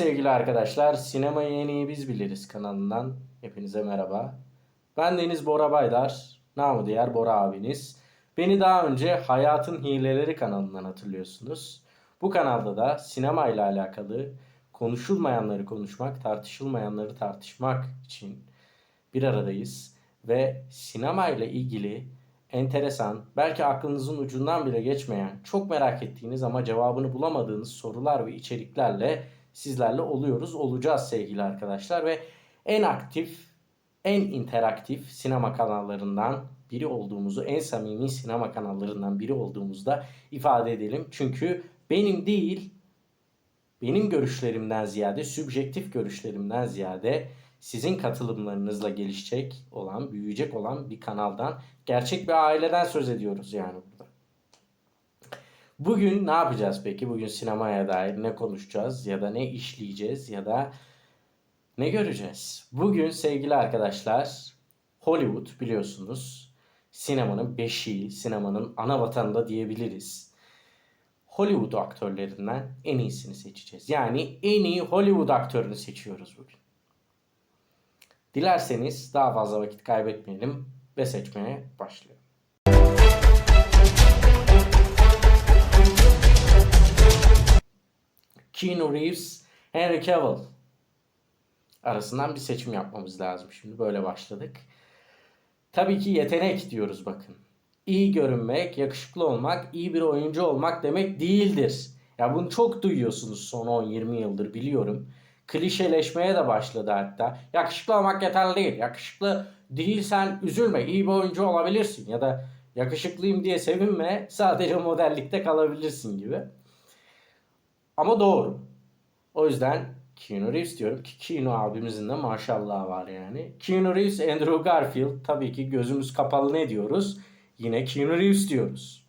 Sevgili arkadaşlar, Sinemayı En İyi Biz Biliriz kanalından hepinize merhaba. Ben Deniz Bora Baydar, namı diğer Bora abiniz. Beni daha önce Hayatın Hileleri kanalından hatırlıyorsunuz. Bu kanalda da sinema ile alakalı konuşulmayanları konuşmak, tartışılmayanları tartışmak için bir aradayız. Ve sinema ile ilgili enteresan, belki aklınızın ucundan bile geçmeyen, çok merak ettiğiniz ama cevabını bulamadığınız sorular ve içeriklerle sizlerle oluyoruz, olacağız sevgili arkadaşlar ve en aktif, en interaktif sinema kanallarından biri olduğumuzu, en samimi sinema kanallarından biri olduğumuzu da ifade edelim. Çünkü benim değil, benim görüşlerimden ziyade, sübjektif görüşlerimden ziyade sizin katılımlarınızla gelişecek olan, büyüyecek olan bir kanaldan, gerçek bir aileden söz ediyoruz yani burada. Bugün ne yapacağız peki? Bugün sinemaya dair ne konuşacağız ya da ne işleyeceğiz ya da ne göreceğiz? Bugün sevgili arkadaşlar Hollywood biliyorsunuz sinemanın beşiği, sinemanın ana vatanı da diyebiliriz. Hollywood aktörlerinden en iyisini seçeceğiz. Yani en iyi Hollywood aktörünü seçiyoruz bugün. Dilerseniz daha fazla vakit kaybetmeyelim ve seçmeye başlayalım. Keanu Reeves, Henry Cavill arasından bir seçim yapmamız lazım. Şimdi böyle başladık. Tabii ki yetenek diyoruz bakın. İyi görünmek, yakışıklı olmak, iyi bir oyuncu olmak demek değildir. Ya bunu çok duyuyorsunuz son 10-20 yıldır biliyorum. Klişeleşmeye de başladı hatta. Yakışıklı olmak yeterli değil. Yakışıklı değilsen üzülme. iyi bir oyuncu olabilirsin. Ya da yakışıklıyım diye sevinme. Sadece modellikte kalabilirsin gibi. Ama doğru. O yüzden Keanu Reeves diyorum ki Keanu abimizin de maşallah var yani. Keanu Reeves, Andrew Garfield tabii ki gözümüz kapalı ne diyoruz? Yine Keanu Reeves diyoruz.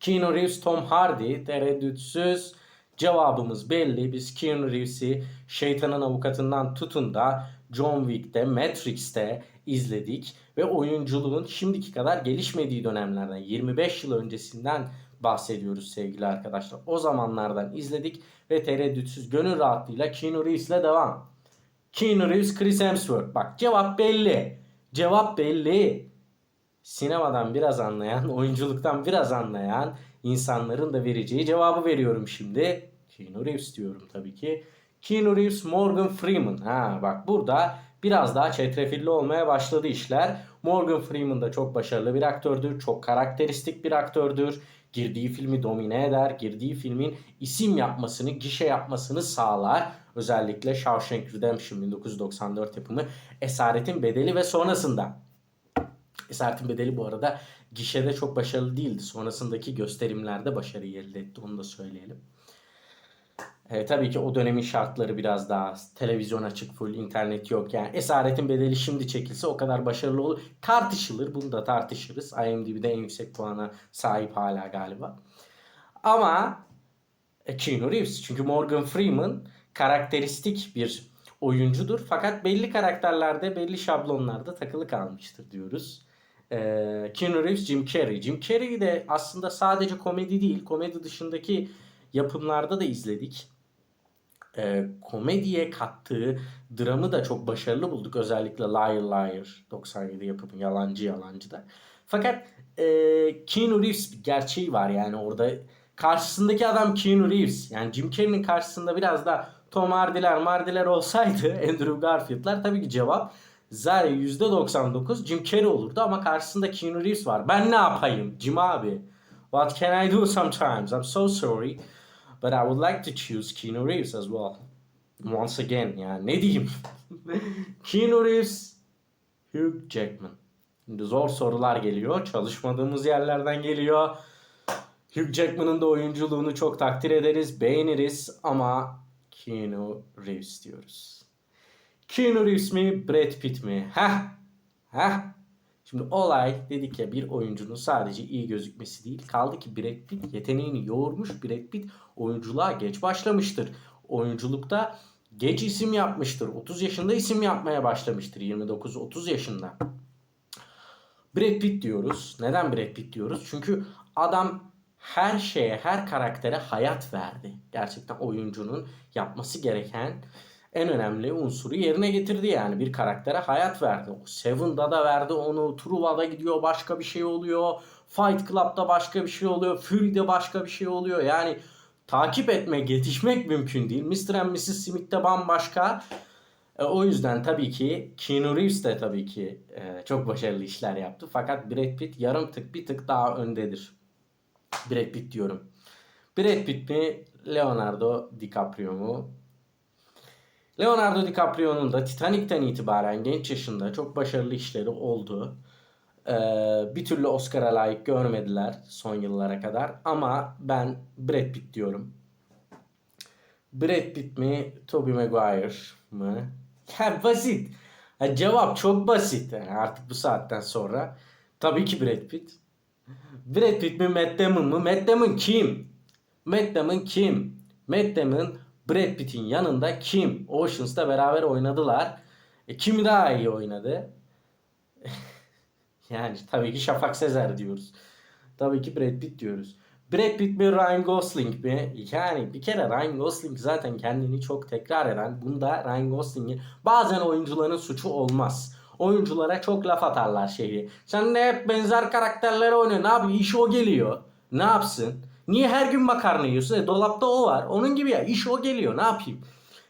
Keanu Reeves, Tom Hardy tereddütsüz cevabımız belli. Biz Keanu Reeves'i şeytanın avukatından tutun da John Wick'te, Matrix'te izledik ve oyunculuğun şimdiki kadar gelişmediği dönemlerden 25 yıl öncesinden bahsediyoruz sevgili arkadaşlar. O zamanlardan izledik ve tereddütsüz gönül rahatlığıyla Keanu Reeves'le devam. Keanu Reeves, Chris Hemsworth. Bak cevap belli. Cevap belli. Sinemadan biraz anlayan, oyunculuktan biraz anlayan insanların da vereceği cevabı veriyorum şimdi. Keanu Reeves diyorum tabii ki. Keanu Reeves, Morgan Freeman. Ha bak burada biraz daha çetrefilli olmaya başladı işler. Morgan Freeman da çok başarılı bir aktördür. Çok karakteristik bir aktördür. Girdiği filmi domine eder. Girdiği filmin isim yapmasını, gişe yapmasını sağlar. Özellikle Shawshank Redemption 1994 yapımı Esaretin Bedeli ve sonrasında. Esaretin Bedeli bu arada gişede çok başarılı değildi. Sonrasındaki gösterimlerde başarı elde etti. Onu da söyleyelim. E, tabii ki o dönemin şartları biraz daha televizyon açık full internet yok. Yani esaretin bedeli şimdi çekilse o kadar başarılı olur. Tartışılır bunu da tartışırız. IMDb'de en yüksek puana sahip hala galiba. Ama e, Keanu Reeves çünkü Morgan Freeman karakteristik bir oyuncudur. Fakat belli karakterlerde belli şablonlarda takılı kalmıştır diyoruz. E, Keanu Reeves, Jim Carrey. Jim Carrey de aslında sadece komedi değil komedi dışındaki yapımlarda da izledik e, komediye kattığı dramı da çok başarılı bulduk. Özellikle Liar Liar 97 yapımı Yalancı Yalancı'da. Fakat e, Keanu Reeves bir gerçeği var yani orada. Karşısındaki adam Keanu Reeves. Yani Jim Carrey'nin karşısında biraz da Tom Hardy'ler Mardy'ler olsaydı Andrew Garfield'lar tabii ki cevap zaten %99 Jim Carrey olurdu ama karşısında Keanu Reeves var. Ben ne yapayım Jim abi? What can I do sometimes? I'm so sorry. But I would like to choose Keanu Reeves as well. Once again yani ne diyeyim? Keanu Reeves, Hugh Jackman. Şimdi zor sorular geliyor. Çalışmadığımız yerlerden geliyor. Hugh Jackman'ın da oyunculuğunu çok takdir ederiz, beğeniriz ama Keanu Reeves diyoruz. Keanu Reeves mi, Brad Pitt mi? Heh, heh. Şimdi olay dedik ya bir oyuncunun sadece iyi gözükmesi değil. Kaldı ki Brad Pitt yeteneğini yoğurmuş. Brad Pitt oyunculuğa geç başlamıştır. Oyunculukta geç isim yapmıştır. 30 yaşında isim yapmaya başlamıştır. 29-30 yaşında. Brad Pitt diyoruz. Neden Brad Pitt diyoruz? Çünkü adam her şeye, her karaktere hayat verdi. Gerçekten oyuncunun yapması gereken en önemli unsuru yerine getirdi yani. Bir karaktere hayat verdi. Seven'da da verdi onu. Truva'da gidiyor başka bir şey oluyor. Fight Club'da başka bir şey oluyor. Fury'de başka bir şey oluyor. Yani takip etmek, yetişmek mümkün değil. Mr. and Mrs. Smith'te bambaşka. E, o yüzden tabii ki Keanu Reeves de tabii ki e, çok başarılı işler yaptı. Fakat Brad Pitt yarım tık bir tık daha öndedir. Brad Pitt diyorum. Brad Pitt mi Leonardo DiCaprio mu? Leonardo DiCaprio'nun da Titanic'ten itibaren genç yaşında çok başarılı işleri oldu. Ee, bir türlü Oscar'a layık görmediler son yıllara kadar. Ama ben Brad Pitt diyorum. Brad Pitt mi, Tobey Maguire mı? Ya basit. Ya cevap çok basit yani artık bu saatten sonra. Tabii ki Brad Pitt. Brad Pitt mi, Matt Damon mu? Matt Damon kim? Matt Damon kim? Matt Damon Brad Pitt'in yanında kim? Oceans'ta beraber oynadılar. E, kim daha iyi oynadı? yani tabii ki Şafak Sezer diyoruz. Tabii ki Brad Pitt diyoruz. Brad Pitt mi Ryan Gosling mi? Yani bir kere Ryan Gosling zaten kendini çok tekrar eden. Bunda Ryan Gosling'in bazen oyuncuların suçu olmaz. Oyunculara çok laf atarlar şeyi. Sen de hep benzer karakterleri oynuyor. Ne yapayım? İş o geliyor. Ne yapsın? Niye her gün makarna yiyorsun? E, dolapta o var. Onun gibi ya. iş o geliyor. Ne yapayım?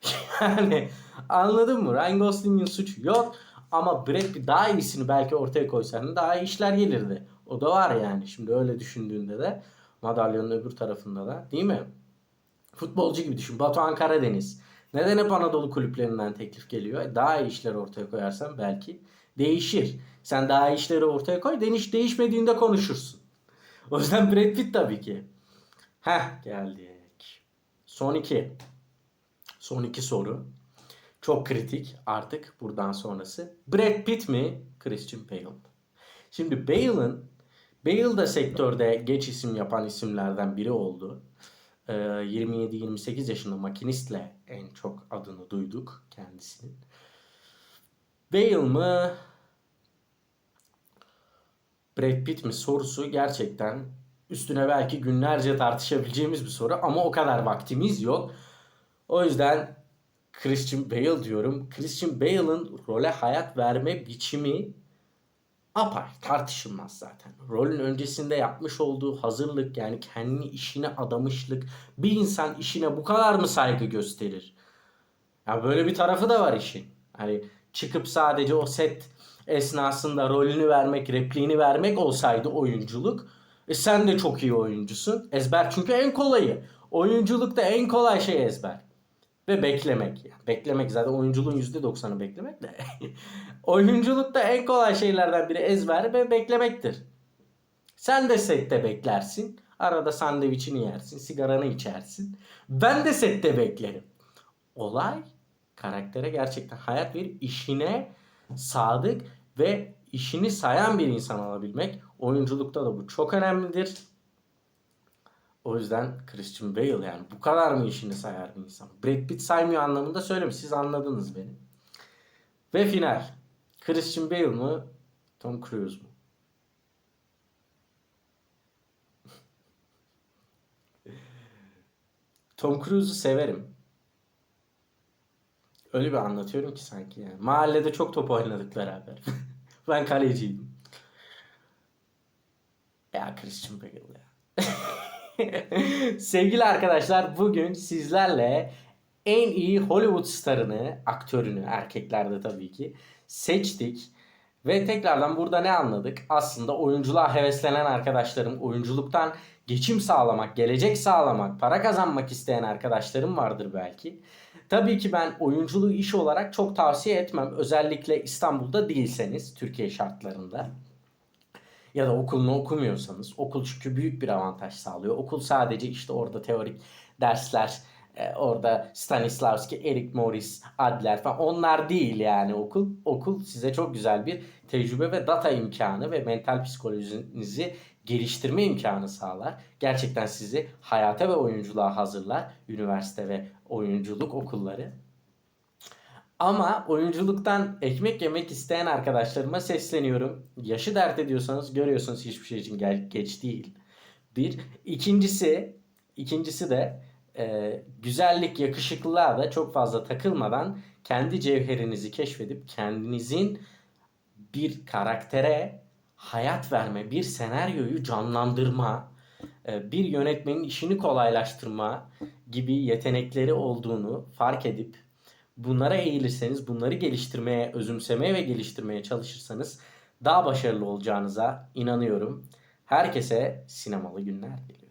yani anladın mı? Ryan Gosling'in suçu yok. Ama Brad Pitt daha iyisini belki ortaya koysan daha iyi işler gelirdi. O da var yani. Şimdi öyle düşündüğünde de madalyonun öbür tarafında da değil mi? Futbolcu gibi düşün. Batuhan Karadeniz. Neden hep Anadolu kulüplerinden teklif geliyor? E, Daha iyi işler ortaya koyarsan belki değişir. Sen daha iyi işleri ortaya koy. Değiş, değişmediğinde konuşursun. O yüzden Brad Pitt tabii ki. Heh geldik. Son iki. Son iki soru. Çok kritik artık buradan sonrası. Brad Pitt mi? Christian Bale mi? Şimdi Bale'ın Bale da sektörde geç isim yapan isimlerden biri oldu. Ee, 27-28 yaşında makinistle en çok adını duyduk kendisinin. Bale mı? Brad Pitt mi sorusu gerçekten üstüne belki günlerce tartışabileceğimiz bir soru ama o kadar vaktimiz yok. O yüzden Christian Bale diyorum. Christian Bale'ın role hayat verme biçimi apar tartışılmaz zaten. Rolün öncesinde yapmış olduğu hazırlık yani kendi işine adamışlık bir insan işine bu kadar mı saygı gösterir? Ya böyle bir tarafı da var işin. Hani çıkıp sadece o set esnasında rolünü vermek, repliğini vermek olsaydı oyunculuk. E sen de çok iyi oyuncusun. Ezber çünkü en kolayı. Oyunculukta en kolay şey ezber. Ve beklemek. Yani beklemek zaten oyunculuğun %90'ı beklemek de. Oyunculukta en kolay şeylerden biri ezber ve beklemektir. Sen de sette beklersin. Arada sandviçini yersin, sigaranı içersin. Ben de sette beklerim. Olay karaktere gerçekten hayat verip işine sadık ve işini sayan bir insan olabilmek. Oyunculukta da bu çok önemlidir. O yüzden Christian Bale yani bu kadar mı işini sayar bir insan? Brad Pitt saymıyor anlamında söylemiş. Siz anladınız beni. Ve final. Christian Bale mı? Tom Cruise mu? Tom Cruise'u severim. Öyle bir anlatıyorum ki sanki yani. Mahallede çok top oynadık beraber. ben kaleciydim. Ya Christian Bale ya. Sevgili arkadaşlar bugün sizlerle en iyi Hollywood starını, aktörünü, erkeklerde tabii ki seçtik. Ve tekrardan burada ne anladık? Aslında oyunculuğa heveslenen arkadaşlarım, oyunculuktan geçim sağlamak, gelecek sağlamak, para kazanmak isteyen arkadaşlarım vardır belki. Tabii ki ben oyunculuğu iş olarak çok tavsiye etmem. Özellikle İstanbul'da değilseniz, Türkiye şartlarında ya da okulunu okumuyorsanız okul çünkü büyük bir avantaj sağlıyor. Okul sadece işte orada teorik dersler, e, orada Stanislavski, Eric Morris, Adler falan onlar değil yani okul. Okul size çok güzel bir tecrübe ve data imkanı ve mental psikolojinizi geliştirme imkanı sağlar. Gerçekten sizi hayata ve oyunculuğa hazırlar. Üniversite ve oyunculuk okulları. Ama oyunculuktan ekmek yemek isteyen arkadaşlarıma sesleniyorum. Yaşı dert ediyorsanız görüyorsunuz hiçbir şey için geç değil. Bir. İkincisi, ikincisi de e, güzellik, yakışıklılığa da çok fazla takılmadan kendi cevherinizi keşfedip kendinizin bir karaktere hayat verme, bir senaryoyu canlandırma, e, bir yönetmenin işini kolaylaştırma gibi yetenekleri olduğunu fark edip bunlara eğilirseniz, bunları geliştirmeye, özümsemeye ve geliştirmeye çalışırsanız daha başarılı olacağınıza inanıyorum. Herkese sinemalı günler diliyorum.